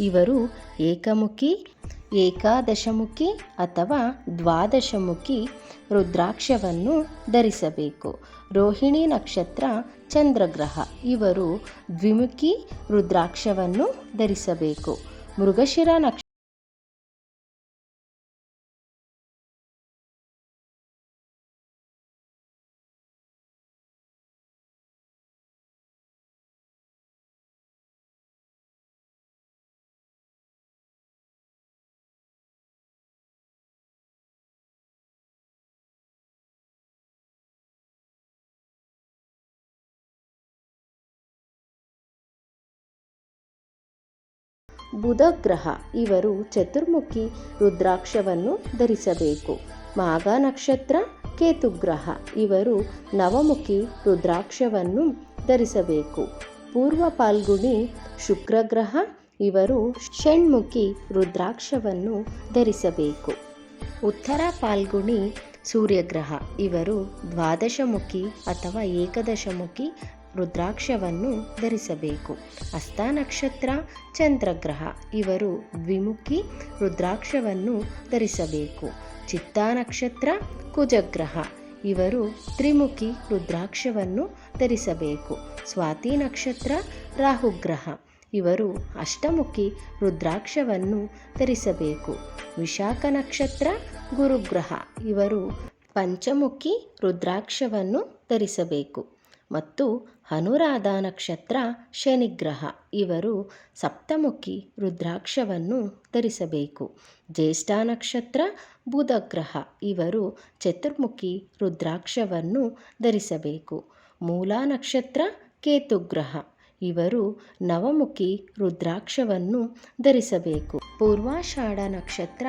ಇವರು ಏಕಮುಖಿ, ಏಕಾದಶಮುಖಿ ಅಥವಾ ದ್ವಾದಶಮುಖಿ ರುದ್ರಾಕ್ಷವನ್ನು ಧರಿಸಬೇಕು. ರೋಹಿಣಿ ನಕ್ಷತ್ರ ಚಂದ್ರಗ್ರಹ. ಇವರು ದ್ವಿಮುಖಿ ರುದ್ರಾಕ್ಷವನ್ನು ಧರಿಸಬೇಕು. ಮೃಗಶಿರ ನಕ್ಷ ಬುಧ ಗ್ರಹ ಇವರು ಚತುರ್ಮುಖಿ ರುದ್ರಾಕ್ಷವನ್ನು ಧರಿಸಬೇಕು. ಮಾಘ ನಕ್ಷತ್ರ ಕೇತುಗ್ರಹ. ಇವರು ನವಮುಖಿ ರುದ್ರಾಕ್ಷವನ್ನು ಧರಿಸಬೇಕು. ಪೂರ್ವ ಪಾಲ್ಗುಣಿ ಶುಕ್ರಗ್ರಹ. ಇವರು ಷಣ್ಮುಖಿ ರುದ್ರಾಕ್ಷವನ್ನು ಧರಿಸಬೇಕು. ಉತ್ತರ ಪಾಲ್ಗುಣಿ ಸೂರ್ಯಗ್ರಹ. ಇವರು ದ್ವಾದಶಮುಖಿ ಅಥವಾ ಏಕದಶಮುಖಿ ರುದ್ರಾಕ್ಷವನ್ನು ಧರಿಸಬೇಕು. ಹಸ್ತ ನಕ್ಷತ್ರ, ಚಂದ್ರಗ್ರಹ ಇವರು ದ್ವಿಮುಖಿ, ರುದ್ರಾಕ್ಷವನ್ನು ಧರಿಸಬೇಕು. ಚಿತ್ತ ನಕ್ಷತ್ರ, ಕುಜಗ್ರಹ ಇವರು ತ್ರಿಮುಖಿ, ರುದ್ರಾಕ್ಷವನ್ನು ಧರಿಸಬೇಕು. ಸ್ವಾತಿ ನಕ್ಷತ್ರ, ರಾಹುಗ್ರಹ ಇವರು ಅಷ್ಟಮುಖಿ, ರುದ್ರಾಕ್ಷವನ್ನು ಧರಿಸಬೇಕು. ವಿಶಾಖ ನಕ್ಷತ್ರ, ಗುರುಗ್ರಹ ಇವರು ಪಂಚಮುಖಿ, ರುದ್ರಾಕ್ಷವನ್ನು ಧರಿಸಬೇಕು. ಮತ್ತು ಅನುರಾಧ ನಕ್ಷತ್ರ ಶನಿಗ್ರಹ. ಇವರು ಸಪ್ತಮುಖಿ ರುದ್ರಾಕ್ಷವನ್ನು ಧರಿಸಬೇಕು. ಜ್ಯೇಷ್ಠ ನಕ್ಷತ್ರ ಬುಧಗ್ರಹ. ಇವರು ಚತುರ್ಮುಖಿ ರುದ್ರಾಕ್ಷವನ್ನು ಧರಿಸಬೇಕು. ಮೂಲ ನಕ್ಷತ್ರ ಕೇತುಗ್ರಹ. ಇವರು ನವಮುಖಿ ರುದ್ರಾಕ್ಷವನ್ನು ಧರಿಸಬೇಕು. ಪೂರ್ವಾಷಾಢ ನಕ್ಷತ್ರ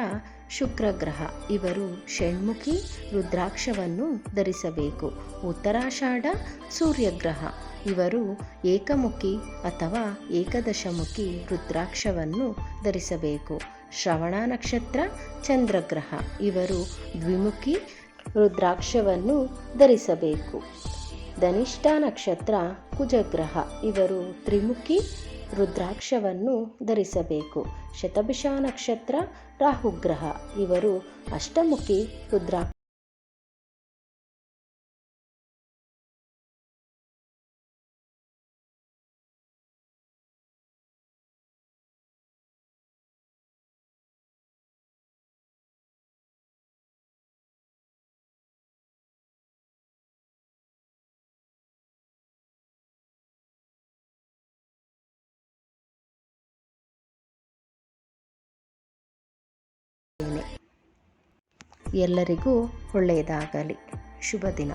ಶುಕ್ರಗ್ರಹ. ಇವರು ಷಣ್ಮುಖಿ ರುದ್ರಾಕ್ಷವನ್ನು ಧರಿಸಬೇಕು. ಉತ್ತರಾಷಾಢ ಸೂರ್ಯಗ್ರಹ. ಇವರು ಏಕಮುಖಿ ಅಥವಾ ಏಕದಶಮುಖಿ ರುದ್ರಾಕ್ಷವನ್ನು ಧರಿಸಬೇಕು. ಶ್ರವಣ ನಕ್ಷತ್ರ ಚಂದ್ರಗ್ರಹ. ಇವರು ದ್ವಿಮುಖಿ ರುದ್ರಾಕ್ಷವನ್ನು ಧರಿಸಬೇಕು. ಧನಿಷ್ಠ ನಕ್ಷತ್ರ ಕುಜಗ್ರಹ. ಇವರು ತ್ರಿಮುಖಿ ರುದ್ರಾಕ್ಷವನ್ನು ಧರಿಸಬೇಕು. ಶತಭಿಷ ನಕ್ಷತ್ರ ರಾಹುಗ್ರಹ. ಇವರು ಅಷ್ಟಮುಖಿ ರುದ್ರಾ ಎಲ್ಲರಿಗೂ ಒಳ್ಳೆಯದಾಗಲಿ. ಶುಭ ದಿನ